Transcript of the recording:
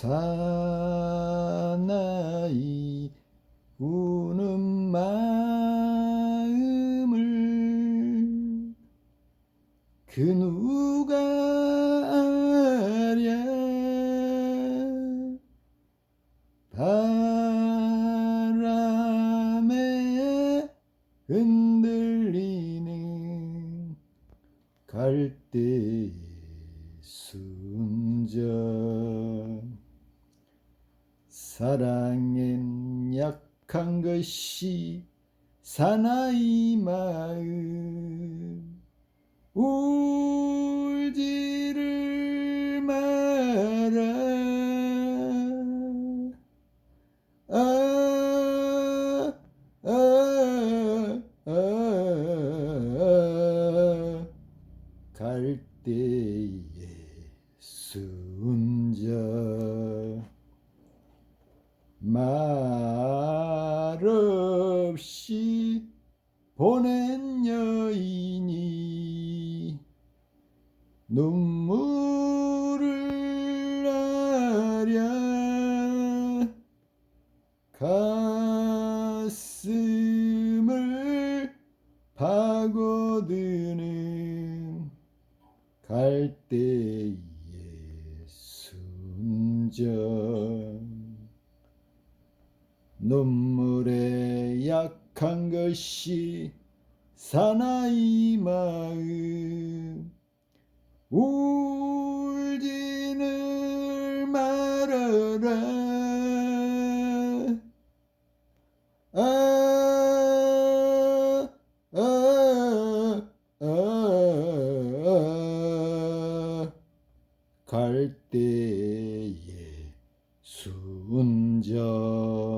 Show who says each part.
Speaker 1: 사나이 우는 마음을 그 누가 알랴 바람에 흔들리는 갈대의 순정 사랑엔 약한 것이 사나이 마음. 울지를 마라. 아, 아, 아, 아, 갈대의 순정 말없이 보낸 여인이 눈물을 나랴 가슴을 파고드는 갈대의 순정 눈물에 약한 것이 사나이 마음. 울지는 말아라. 아, 아, 아, 아, 갈대의 순정